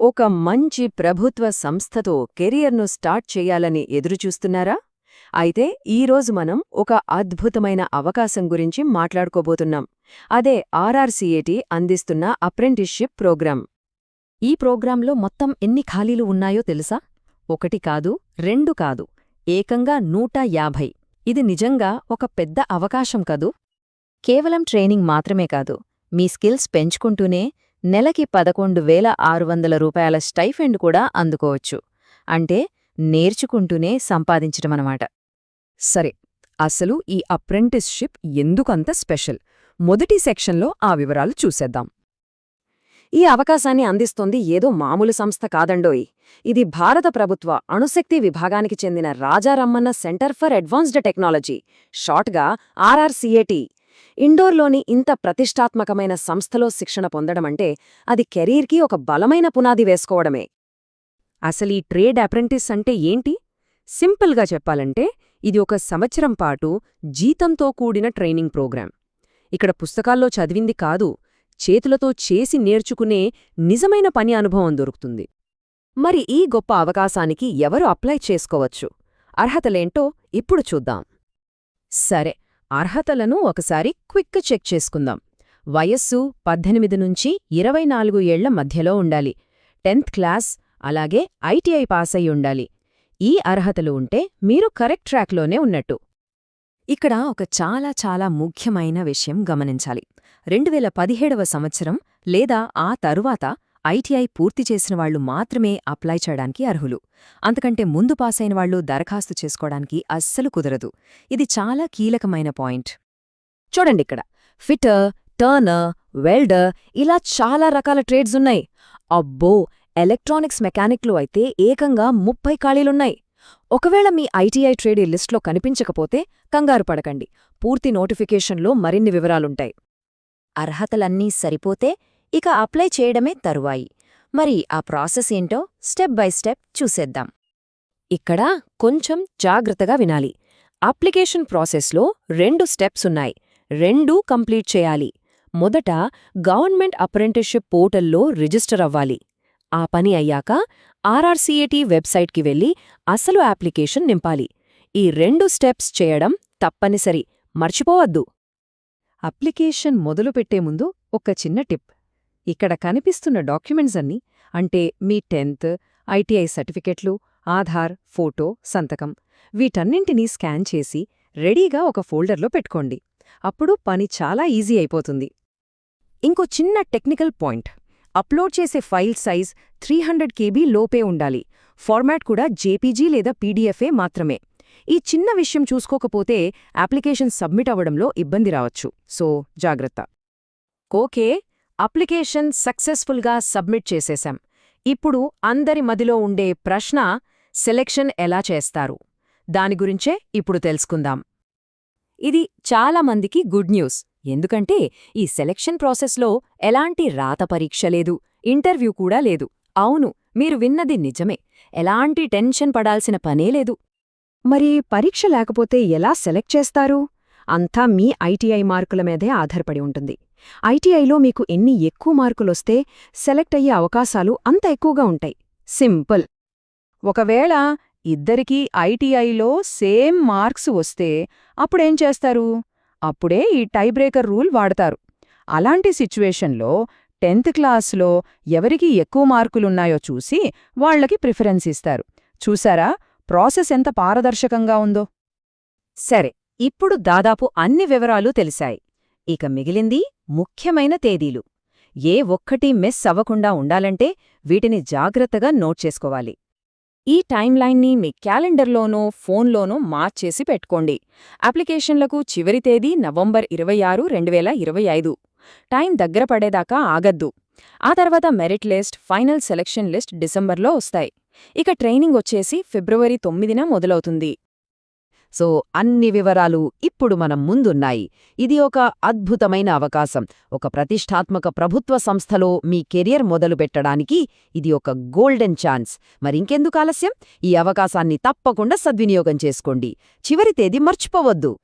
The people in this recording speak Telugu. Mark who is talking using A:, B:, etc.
A: ఒక మంచి ప్రభుత్వ సంస్థతో కెరియర్ను స్టార్ట్ చేయాలని ఎదురుచూస్తున్నారా? అయితే ఈరోజు మనం ఒక అద్భుతమైన అవకాశం గురించి మాట్లాడుకోబోతున్నాం. అదే ఆర్ఆర్సీఏటీ అందిస్తున్న అప్రెంటిస్షిప్ ప్రోగ్రాం.
B: ఈ ప్రోగ్రాంలో మొత్తం ఎన్ని ఖాళీలు ఉన్నాయో తెలుసా? ఒకటి కాదు రెండు కాదు ఏకంగా నూట యాభై. ఇది నిజంగా ఒక పెద్ద అవకాశం కదూ? కేవలం ట్రైనింగ్ మాత్రమే కాదు మీ స్కిల్స్ పెంచుకుంటూనే నెలకి పదకొండు వేల ఆరు వందల రూపాయల స్టైఫెండ్ కూడా అందుకోవచ్చు. అంటే నేర్చుకుంటూనే సంపాదించటమనమాట
A: సరే అసలు ఈ అప్రెంటిస్షిప్ ఎందుకంత స్పెషల్? మొదటి సెక్షన్లో ఆ వివరాలు చూసేద్దాం. ఈ అవకాశాన్ని అందిస్తోంది ఏదో మామూలు సంస్థ కాదండోయ్. ఇది భారత ప్రభుత్వ అణుశక్తి విభాగానికి చెందిన Raja Ramanna centre for advanced technology. షార్ట్గా ఆర్ఆర్సీఏటీ. ఇండోర్లోని ఇంత ప్రతిష్టాత్మకమైన సంస్థలో శిక్షణ పొందడమంటే అది కెరీర్కి ఒక బలమైన పునాది వేసుకోవడమే. అసలీ ట్రేడ్ అప్రెంటిస్ అంటే ఏంటి? సింపుల్గా చెప్పాలంటే ఇది ఒక సంవత్సరం పాటు జీతంతో కూడిన ట్రైనింగ్ ప్రోగ్రాం. ఇక్కడ పుస్తకాల్లో చదివింది కాదు చేతులతో చేసి నేర్చుకునే నిజమైన పని అనుభవం దొరుకుతుంది. మరి ఈ గొప్ప అవకాశానికి ఎవరు అప్లై చేసుకోవచ్చు? అర్హతలేంటో ఇప్పుడు చూద్దాం. సరే అర్హతలను ఒకసారి క్విక్ చెక్ చేసుకుందాం. వయస్సు పద్దెనిమిది నుంచి ఇరవై నాలుగు ఏళ్ళ మధ్యలో ఉండాలి. టెన్త్ క్లాస్ అలాగే ఐటీఐ పాస్ అయి ఉండాలి. ఈ అర్హతలు ఉంటే మీరు కరెక్ట్ ట్రాక్లోనే ఉన్నట్టు. ఇక్కడ ఒక చాలా చాలా ముఖ్యమైన విషయం గమనించాలి. రెండు వేల పదిహేడవ సంవత్సరం లేదా ఆ తరువాత ఐటీఐ పూర్తి చేసిన వాళ్ళు మాత్రమే అప్లై చేయడానికి అర్హులు. అంతకంటే ముందు పాసైన వాళ్ళు దరఖాస్తు చేసుకోవడానికి అస్సలు కుదరదు. ఇది చాలా కీలకమైన పాయింట్. చూడండి ఇక్కడ. ఫిటర్ టర్నర్ వెల్డర్ ఇలా చాలా రకాల ట్రేడ్స్ ఉన్నాయి. అబ్బో! ఎలక్ట్రానిక్స్ మెకానిక్లు అయితే ఏకంగా ముప్పై ఖాళీలున్నాయి. ఒకవేళ మీ ఐటీఐ ట్రేడ్ ఈ లిస్ట్లో కనిపించకపోతే కంగారు పడకండి. పూర్తి నోటిఫికేషన్లో మరిన్ని వివరాలుంటాయి.
B: అర్హతలన్నీ సరిపోతే ఇక అప్లై చేయడమే తరువాయి. మరి ఆ ప్రాసెస్ ఏంటో స్టెప్ బై స్టెప్ చూసేద్దాం.
A: ఇక్కడ కొంచెం జాగ్రత్తగా వినాలి. అప్లికేషన్ ప్రాసెస్లో రెండు స్టెప్స్ ఉన్నాయి. రెండూ కంప్లీట్ చేయాలి. మొదట గవర్నమెంట్ అప్రెంటిస్షిప్ పోర్టల్లో రిజిస్టర్ అవ్వాలి. ఆ పని అయ్యాక ఆర్ఆర్సీఏటీ వెబ్సైట్కి వెళ్ళి అసలు అప్లికేషన్ నింపాలి. ఈ రెండు స్టెప్స్ చేయడం తప్పనిసరి. మర్చిపోవద్దు. అప్లికేషన్ మొదలుపెట్టే ముందు ఒక చిన్న టిప్. ఇక్కడ కనిపిస్తున్న డాక్యుమెంట్స్ అన్నీ అంటే మీ టెన్త్ ఐటీఐ సర్టిఫికెట్లు ఆధార్ ఫోటో సంతకం వీటన్నింటినీ స్కాన్ చేసి రెడీగా ఒక ఫోల్డర్లో పెట్టుకోండి. అప్పుడు పని చాలా ఈజీ అయిపోతుంది. ఇంకో చిన్న టెక్నికల్ పాయింట్. అప్లోడ్ చేసే file size three hundred KB లోపే ఉండాలి. ఫార్మాట్ కూడా జేపీజీ లేదా పీడీఎఫ్ఏ మాత్రమే. ఈ చిన్న విషయం చూసుకోకపోతే అప్లికేషన్ సబ్మిట్ అవ్వడంలో ఇబ్బంది రావచ్చు. సో జాగ్రత్త. ఓకే. అప్లికేషన్ సక్సెస్ఫుల్గా సబ్మిట్ చేసేశాం. ఇప్పుడు అందరి మదిలో ఉండే ప్రశ్న సెలెక్షన్ ఎలా చేస్తారు? దాని గురించే ఇప్పుడు తెలుసుకుందాం. ఇది చాలా మందికి గుడ్ న్యూస్. ఎందుకంటే ఈ సెలెక్షన్ ప్రాసెస్లో ఎలాంటి రాత పరీక్ష లేదు ఇంటర్వ్యూ కూడా లేదు. అవును మీరు విన్నది నిజమే. ఎలాంటి టెన్షన్ పడాల్సిన పనే లేదు. మరి పరీక్ష లేకపోతే ఎలా సెలెక్ట్ చేస్తారు? అంతా మీ ఐటీఐ మార్కుల మీదే ఆధారపడి ఉంటుంది. ఐటీఐలో మీకు ఎన్ని ఎక్కువ మార్కులొస్తే సెలెక్ట్ అయ్యే అవకాశాలు అంత ఎక్కువగా ఉంటాయి. సింపుల్. ఒకవేళ ఇద్దరికీ ఐటీఐలో సేమ్ మార్క్స్ వస్తే అప్పుడేం చేస్తారు? అప్పుడే ఈ టైబ్రేకర్ రూల్ వాడతారు. అలాంటి సిచ్యువేషన్లో టెన్త్ క్లాస్లో ఎవరికి ఎక్కువ మార్కులున్నాయో చూసి వాళ్ళకి ప్రిఫరెన్స్ ఇస్తారు. చూసారా? ప్రాసెస్ ఎంత పారదర్శకంగా ఉందో. సరే ఇప్పుడు దాదాపు అన్ని వివరాలు తెలిశాయి ఇక మిగిలింది ముఖ్యమైన తేదీలు. ఏ ఒక్కటి మిస్ అవ్వకుండా ఉండాలంటే వీటిని జాగ్రత్తగా నోట్ చేసుకోవాలి. ఈ టైంలైన్ని మీ క్యాలెండర్లోనో ఫోన్లోనో మార్చేసి పెట్టుకోండి. అప్లికేషన్లకు చివరి తేదీ నవంబర్ ఇరవై ఆరు రెండు వేల ఇరవై ఐదు. టైం దగ్గర పడేదాకా ఆగద్దు. ఆ తర్వాత merit list final selection list డిసెంబర్లో వస్తాయి. ఇక ట్రైనింగ్ వచ్చేసి ఫిబ్రవరి తొమ్మిదిన మొదలవుతుంది. సో అన్ని వివరాలు ఇప్పుడు మనం ముందున్నాయి. ఇది ఒక అద్భుతమైన అవకాశం. ఒక ప్రతిష్టాత్మక ప్రభుత్వ సంస్థలో మీ కెరియర్ మొదలుపెట్టడానికి ఇది ఒక గోల్డెన్ ఛాన్స్. మరింకెందుకు ఆలస్యం? ఈ అవకాశాన్ని తప్పకుండా సద్వినియోగం చేసుకోండి. చివరి తేదీ మర్చిపోవద్దు.